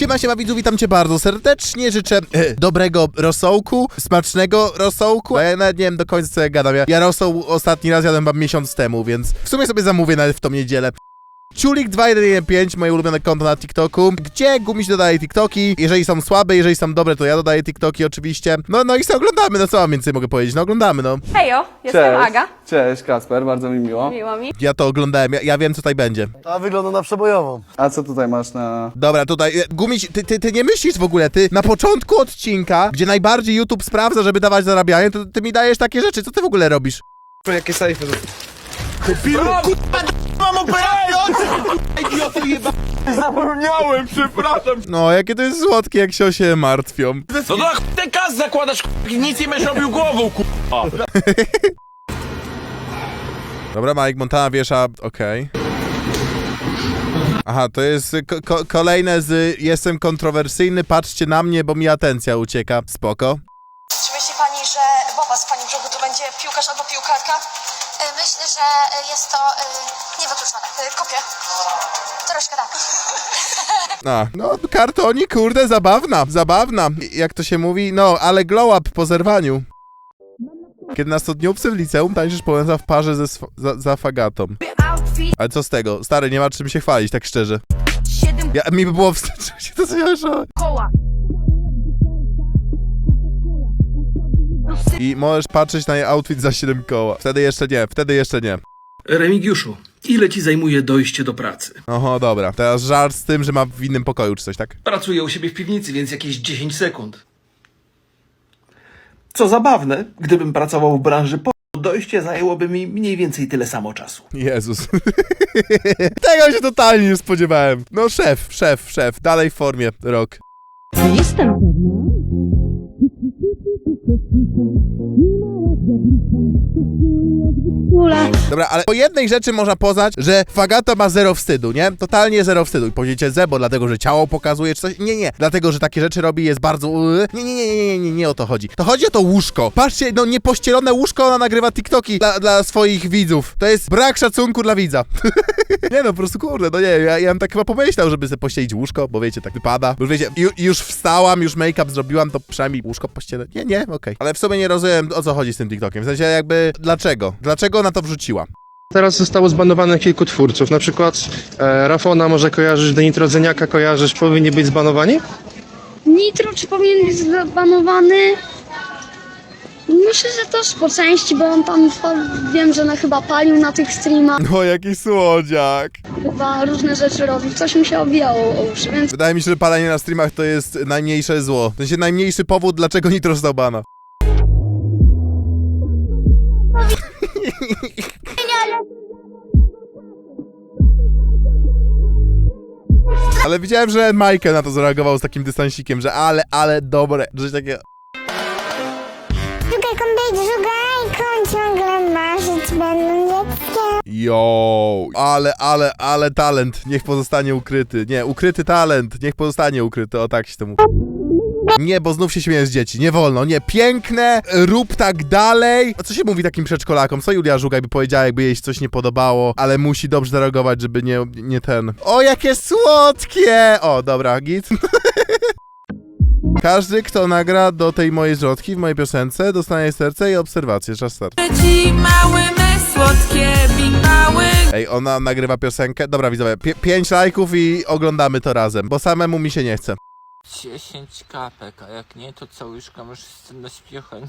Siema, siema widzu, witam cię bardzo serdecznie, życzę e, dobrego rosołku, smacznego rosołku, a ja nawet nie wiem do końca co ja gadam, ja, ja rosoł ostatni raz jadłem chyba miesiąc temu, więc w sumie sobie zamówię nawet w tą niedzielę. Ciulik2115, moje ulubione konto na TikToku, gdzie Gumiś dodaje TikToki. Jeżeli są słabe, jeżeli są dobre, to ja dodaję TikToki oczywiście. No, no i sobie oglądamy, no co mam więcej mogę powiedzieć? No oglądamy, no. Hejo, jestem Aga. Cześć, Kasper, bardzo mi miło. Miło mi. Ja to oglądałem, ja, ja wiem co tutaj będzie. A wygląda na przebojową. A co tutaj masz na... Dobra, tutaj, e, Gumiś, ty, ty, ty nie myślisz w ogóle, ty na początku odcinka, gdzie najbardziej YouTube sprawdza, żeby dawać zarabianie, to ty mi dajesz takie rzeczy, co ty w ogóle robisz? Jakie sejfy? Zapomniałem, przepraszam. No, jakie to jest słodkie, jak się o siebie martwią. No to jak ten kas zakładasz, k***a, nic nie będziesz robił głową, k***a. Dobra, Mike Montana wiesza, okej. Aha, to jest ko ko kolejne z jestem kontrowersyjny, patrzcie na mnie, bo mi atencja ucieka. Spoko. Czy myśli pani, że Boba z pani brzuchu to będzie piłkarz albo piłkarka? Myślę, że jest to y, niewykluczone. Kupię. Troszkę tak. A, no, kartoni, kurde, zabawna, zabawna. Jak to się mówi? No, ale glow up po zerwaniu. Kiedy na studniówce w liceum tańczysz połęza w parze ze sw- za, za fagatą. Ale co z tego? Stary, nie ma czym się chwalić, tak szczerze. Ja, mi by było wstyd, żeby się to zmieszało. I możesz patrzeć na jej outfit za 7 koła. Wtedy jeszcze nie, wtedy jeszcze nie. Remigiuszu, ile ci zajmuje dojście do pracy? Oho, dobra. Teraz żart z tym, że ma w innym pokoju czy coś, tak? Pracuję u siebie w piwnicy, więc jakieś 10 sekund. Co zabawne, gdybym pracował w branży po dojście zajęłoby mi mniej więcej tyle samo czasu. Jezus. Tego się totalnie nie spodziewałem. No szef, szef, szef. Dalej w formie. Rok. to do. Dobra, ale po jednej rzeczy można poznać, że Fagato ma zero wstydu, nie? Totalnie zero wstydu. I powiedziecie Zebo, dlatego, że ciało pokazuje czy coś. Nie, nie. Dlatego, że takie rzeczy robi jest bardzo... Nie, nie, nie, nie, nie, nie, nie o to chodzi. To chodzi o to łóżko. Patrzcie, no niepościelone łóżko, ona nagrywa TikToki dla, dla swoich widzów. To jest brak szacunku dla widza. Nie no, po prostu kurde, no nie, ja, ja bym tak chyba pomyślał, żeby sobie pościelić łóżko, bo wiecie, tak wypada. Już wiecie, ju, już wstałam, już make-up zrobiłam, to przynajmniej łóżko pościelę. Nie, nie, okej. Ale w sumie nie rozumiem, o co chodzi z tym TikTokiem. W sensie jakby, dlaczego? Dlaczego ona to wrzuciła? Teraz zostało zbanowane kilku twórców. Na przykład e, Rafona może kojarzysz, Denitro Zeniaka kojarzysz, powinni być zbanowani? Nitro czy powinien być zabanowany? Myślę, że też po części, bo on tam fa- wiem, że no chyba palił na tych streamach, O, jaki słodziak. chyba różne rzeczy robił, coś mi się obijało o uszy, więc Wydaje mi się, że palenie na streamach to jest najmniejsze zło. W sensie najmniejszy powód, dlaczego Nitro zdał bana. Ale widziałem, że Michael na to zareagował z takim dystansikiem, że ale, ale dobre, że takie... Szukaj kombej, szukaj, ciągle marzyć będą dzieckiem. Yo, ale, ale, ale talent, niech pozostanie ukryty. Nie, ukryty talent, niech pozostanie ukryty, o tak się to mówi. Nie, bo znów się śmieję z dzieci, nie wolno, nie, piękne, rób tak dalej. A co się mówi takim przedszkolakom? Co Julia Żugaj by powiedziała, jakby jej coś nie podobało, ale musi dobrze zareagować, żeby nie, nie ten... O, jakie słodkie! O, dobra, git. Każdy, kto nagra do tej mojej zwrotki w mojej piosence, dostanie serce i obserwację. Czas start. Ci mały, me słodkie, mały. Ej, ona nagrywa piosenkę. Dobra, widzowie, pi- pięć lajków i oglądamy to razem, bo samemu mi się nie chce. 10 kapek, a jak nie, to całuszka z tym naśpiewać.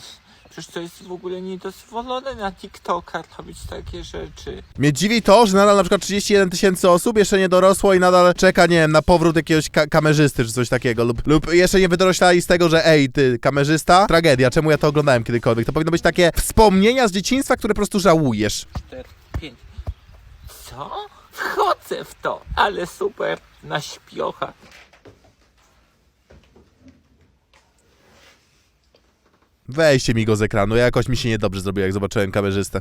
Przecież to jest w ogóle niedozwolone na TikToka robić takie rzeczy. Mnie dziwi to, że nadal na przykład 31 tysięcy osób jeszcze nie dorosło i nadal czeka, nie wiem, na powrót jakiegoś ka- kamerzysty czy coś takiego. Lub, lub jeszcze nie wydoroślali z tego, że ej, ty, kamerzysta, tragedia, czemu ja to oglądałem kiedykolwiek? To powinno być takie wspomnienia z dzieciństwa, które po prostu żałujesz. 4, 5. Co? Wchodzę w to, ale super, na śpiocha. Weźcie mi go z ekranu, jakoś mi się niedobrze zrobiło, jak zobaczyłem kamerzystę.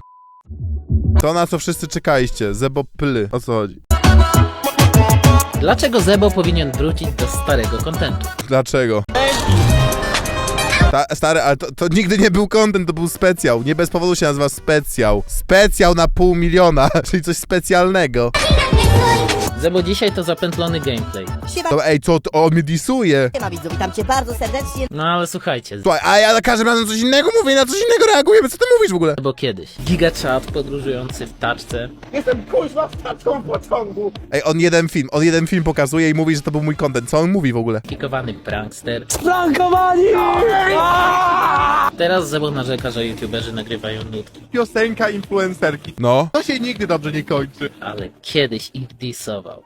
To na co wszyscy czekaliście, Zebo Ply, o co chodzi? Dlaczego Zebo powinien wrócić do starego kontentu? Dlaczego? Ta, stary, ale to, to nigdy nie był content, to był specjał. Nie bez powodu się nazywa specjał. Specjał na pół miliona, czyli coś specjalnego. Zebo dzisiaj to zapętlony gameplay. To ej, co, to on mnie disuje. Siema widzu, witam cię bardzo serdecznie. No ale słuchajcie, Słuchaj, a ja za każdym razem coś innego mówię i na coś innego reagujemy, co ty mówisz w ogóle? Zebo kiedyś. Gigachat podróżujący w taczce. Ej, on jeden film, on jeden film pokazuje i mówi, że to był mój content. Co on mówi w ogóle? Pikowany prankster. Teraz Zebo narzeka, że youtuberzy nagrywają nutki. Piosenka influencerki. No. To się nigdy dobrze nie kończy. Ale kiedyś ich disował.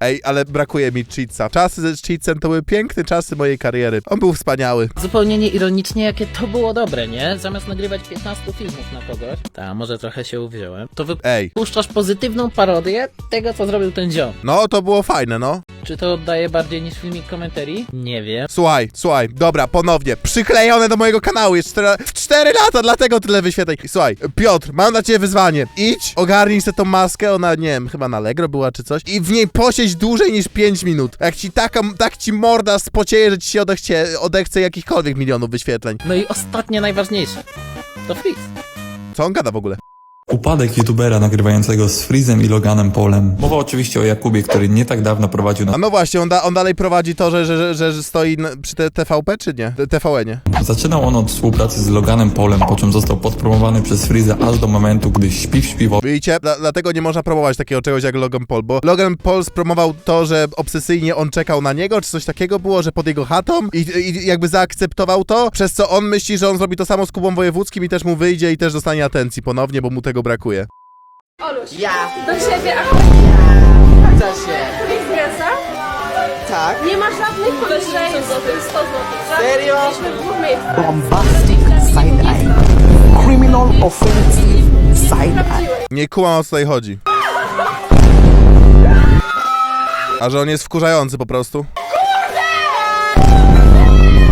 Ej, ale brakuje mi cheatsa. Czasy ze cheatsem to były piękne czasy mojej kariery. On był wspaniały. Zupełnie nieironicznie, jakie to było dobre, nie? Zamiast nagrywać 15 filmów na kogoś, ta może trochę się uwziąłem, to Ej. wypuszczasz pozytywną parodię tego, co zrobił ten ziom. No, to było fajne, no. Czy to oddaje bardziej niż filmik komentarii? Nie wiem. Słuchaj, słuchaj, dobra, ponownie. Przyklejone do mojego kanału jest 4, w 4 lata, dlatego tyle wyświetleń. Słuchaj, Piotr, mam dla ciebie wyzwanie. Idź, ogarnij sobie tą maskę, ona, nie wiem, chyba na Allegro była czy coś, i w niej posiedź dłużej niż 5 minut. Jak ci taka, tak ci morda spocieje, że ci się odechcie, odechce jakichkolwiek milionów wyświetleń. No i ostatnie, najważniejsze. To Freeze. Co on gada w ogóle? Upadek youtubera nagrywającego z Freezem i Loganem Polem. Mowa oczywiście o Jakubie, który nie tak dawno prowadził na A no właśnie, on, da, on dalej prowadzi to, że, że, że, że, stoi na, przy te TVP, czy nie? TVN-ie. Zaczynał on od współpracy z Loganem Polem, po czym został podpromowany przez Freeza aż do momentu, gdy śpi w śpiwodze Widzicie? Dla, dlatego nie można promować takiego czegoś jak Logan Paul, bo Logan Paul spromował to, że obsesyjnie on czekał na niego, czy coś takiego było, że pod jego chatą i, i jakby zaakceptował to, przez co on myśli, że on zrobi to samo z Kubą Wojewódzkim i też mu wyjdzie i też dostanie atencji ponownie, bo mu tego brakuje. Ja. Do siebie, a Co się? impreza? Tak. Nie ma żadnych podejrzeń, 100 zł. Serio? Jesteśmy w dwóch miejscach. Bombastic side eye. Criminal offensive side eye. Nie kumam o co tutaj chodzi. A że on jest wkurzający po prostu.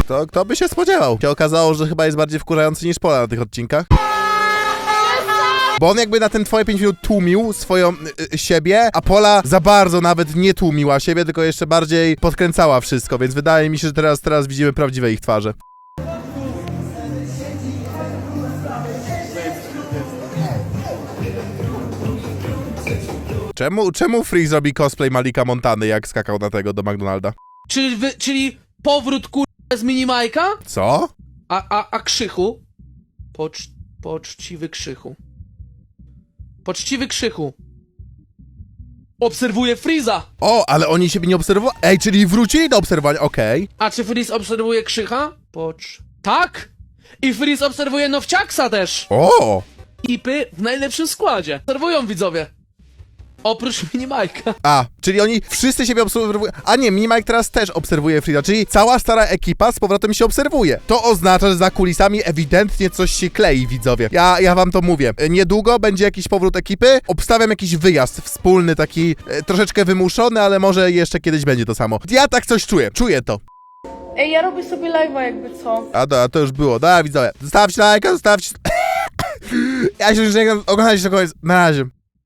To kto by się spodziewał? Się okazało, że chyba jest bardziej wkurzający niż Pola na tych odcinkach. Bo on jakby na ten twoje 5 minut tłumił swoją y, y, siebie, a Pola za bardzo nawet nie tłumiła siebie, tylko jeszcze bardziej podkręcała wszystko, więc wydaje mi się, że teraz, teraz widzimy prawdziwe ich twarze. Czemu, czemu Freeze robi cosplay Malika Montany, jak skakał na tego do McDonalda? Czyli, wy, czyli powrót kur... z minimajka? Co? A, a, a Krzychu? Pocz, poczciwy Krzychu. Poczciwy Krzychu. Obserwuje Freeza. O, ale oni siebie nie obserwowali. Ej, czyli wrócili do obserwowania, okej. A czy Freeze obserwuje Krzycha? Pocz... Tak! I Freeze obserwuje Nowciaksa też. O! Ipy w najlepszym składzie. Obserwują widzowie. Oprócz minimajka. A, czyli oni wszyscy siebie obserwują. A nie, Minimike teraz też obserwuje Frida, czyli cała stara ekipa z powrotem się obserwuje. To oznacza, że za kulisami ewidentnie coś się klei, widzowie. Ja, ja wam to mówię. E, Niedługo będzie jakiś powrót ekipy. Obstawiam jakiś wyjazd wspólny, taki e, troszeczkę wymuszony, ale może jeszcze kiedyś będzie to samo. Ja tak coś czuję, czuję to. Ej, ja robię sobie live'a jakby co. A to, a to już było. Dobra, widzowie. Zostawcie lajka, zostawcie... ja się już żegnam. Oglądajcie do końca. Na razie.